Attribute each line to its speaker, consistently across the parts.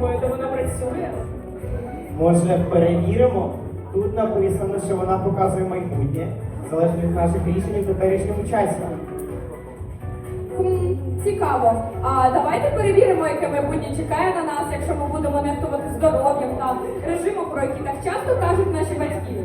Speaker 1: думаю, де вона працює.
Speaker 2: Може, перевіримо? Тут написано, що вона показує майбутнє, залежно від наших рішень у теперішньому часі.
Speaker 1: Хм, цікаво. А давайте перевіримо, яке майбутнє чекає на нас, якщо ми будемо нехтувати здоров'ям та режимом, про який так часто кажуть наші батьки.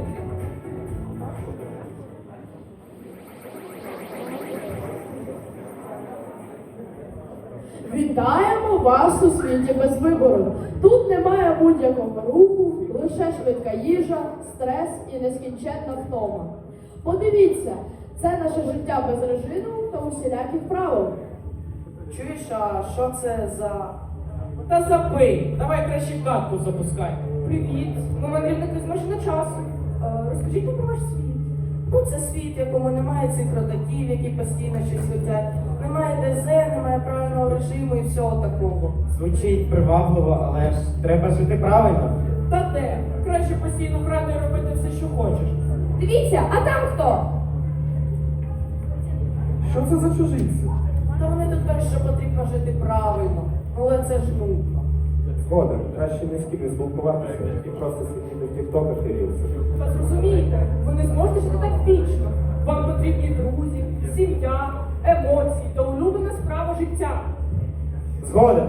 Speaker 3: Вітаємо вас у світі без вибору. Тут немає будь-якого руху, лише швидка їжа, стрес і нескінченна втома. Подивіться, це наше життя без режиму та усіляких правил.
Speaker 4: Чуєш, а що це за.
Speaker 5: Та забий, давай краще катку запускай.
Speaker 1: Привіт, ми мандрівники з машини часу. Е, Розкажіть нам про ваш світ.
Speaker 4: Ну, це світ, в якому немає цих родаків, які постійно щось летять. Немає ДЗ, немає правильного режиму і всього такого.
Speaker 2: Звучить привабливо, але ж треба жити правильно.
Speaker 5: Та де? Краще постійно грати і робити все, що хочеш.
Speaker 1: Дивіться, а там хто?
Speaker 2: Що це за чужинці?
Speaker 4: Та вони тут кажуть, що потрібно жити правильно. Але це ж нудно.
Speaker 2: Згоден, краще не з ким не спілкуватися і просто сидіти в тіктоках і рілсах.
Speaker 1: Та зрозумійте, ви не зможете жити так вічно. Вам потрібні друзі, сім'я, емоції
Speaker 2: Згоден.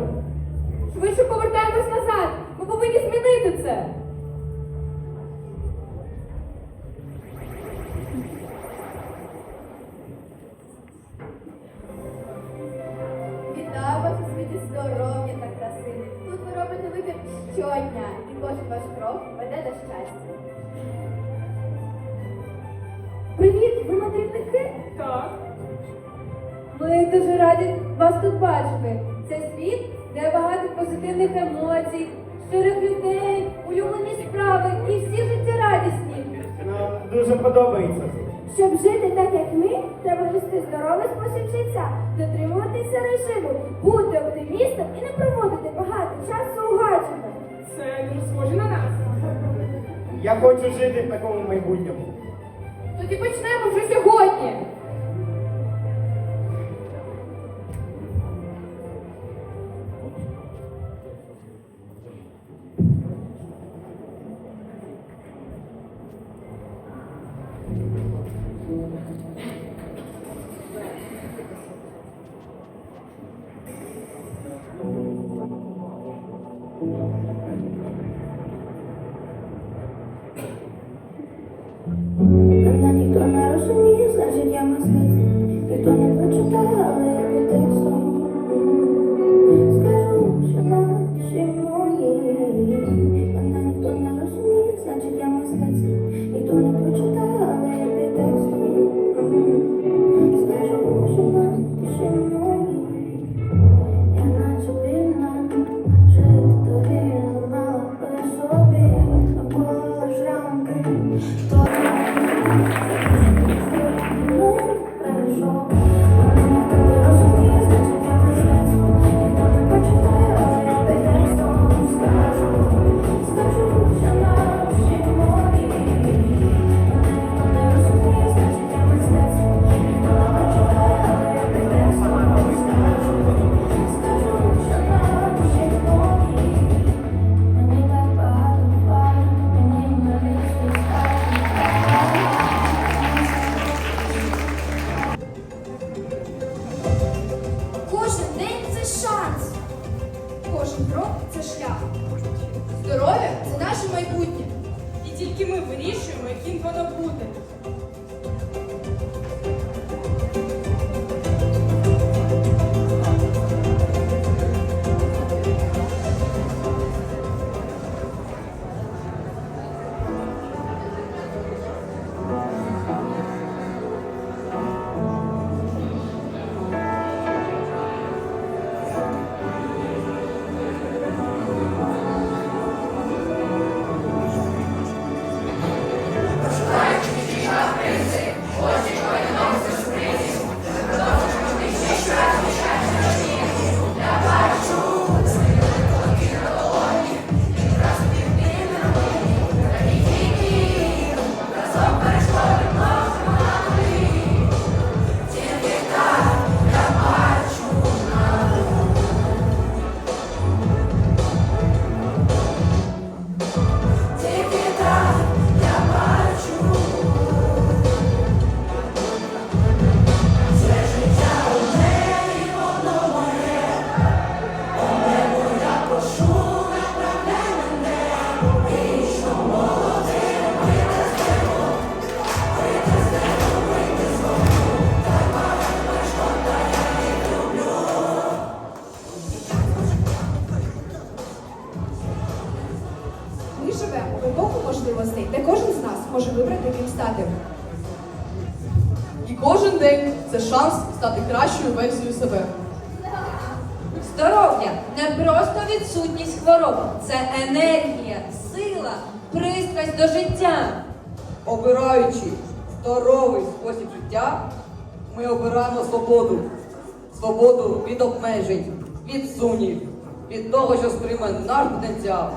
Speaker 1: Швидше повертаємось назад. Ми повинні змінити це.
Speaker 6: Вітаю вас у світі здоров'я та краси. Тут ви робите вибір щодня, і кожен ваш крок веде до щастя. Привіт, ви мандрівники?
Speaker 1: Так.
Speaker 6: Ми дуже раді вас тут бачити. Світ, де багато позитивних емоцій, щирих людей, улюблені справи і всі життєрадісні.
Speaker 2: Нам дуже подобається.
Speaker 6: Щоб жити так, як ми, треба вести здоровий спосіб життя, дотримуватися режиму, бути оптимістом і не проводити багато часу у гаджетах.
Speaker 1: Це дуже схоже на нас.
Speaker 2: Я хочу жити в такому майбутньому.
Speaker 1: Тоді почнемо вже сьогодні.
Speaker 7: muda. В епоху можливостей, де кожен з нас може вибрати ким стати.
Speaker 8: І кожен день це шанс стати кращою версією себе.
Speaker 9: Здоров'я не просто відсутність хвороб, це енергія, сила, пристрасть до життя.
Speaker 10: Обираючи здоровий спосіб життя, ми обираємо свободу. Свободу від обмежень, від сумнів, від того, що стримує наш потенціал.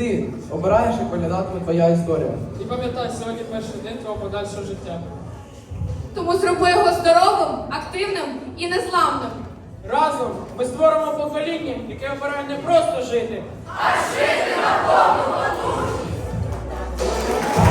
Speaker 11: Ти обираєш, як виглядатиме твоя історія.
Speaker 12: І пам'ятай, сьогодні перший день твого подальшого життя.
Speaker 5: Тому зроби його здоровим, активним і незламним.
Speaker 12: Разом ми створимо покоління, яке обирає не просто жити,
Speaker 13: Thank